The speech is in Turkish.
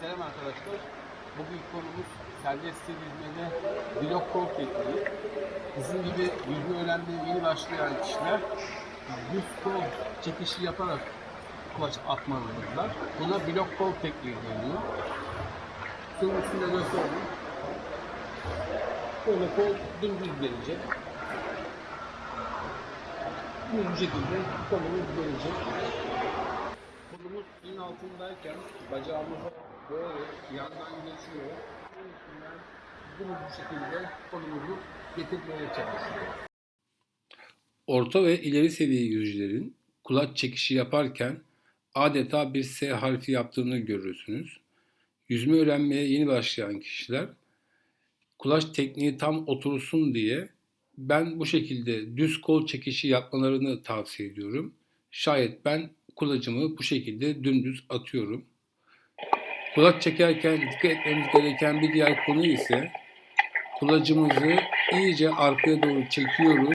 Selam arkadaşlar. Bugün konumuz serbest stil yüzmede blok kol tekniği. Bizim gibi yüzme öğrenmeye yeni başlayan kişiler düz kol çekişi yaparak kulaç atmalıdırlar. Buna blok kol tekniği deniyor. Şunun üstünde göstereyim. Böyle kol dümdüz gelecek. Bu şekilde kolumuz gelecek. Kolumuz suyun altındayken bacağımızı böyle yandan geçiyor. Bunu bu şekilde kolumuzu getirmeye çalışıyor. Orta ve ileri seviye yüzücülerin kulaç çekişi yaparken adeta bir S harfi yaptığını görürsünüz. Yüzme öğrenmeye yeni başlayan kişiler kulaç tekniği tam otursun diye ben bu şekilde düz kol çekişi yapmalarını tavsiye ediyorum. Şayet ben kulacımı bu şekilde dümdüz atıyorum. Kulaç çekerken dikkat etmemiz gereken bir diğer konu ise kulacımızı iyice arkaya doğru çekiyoruz.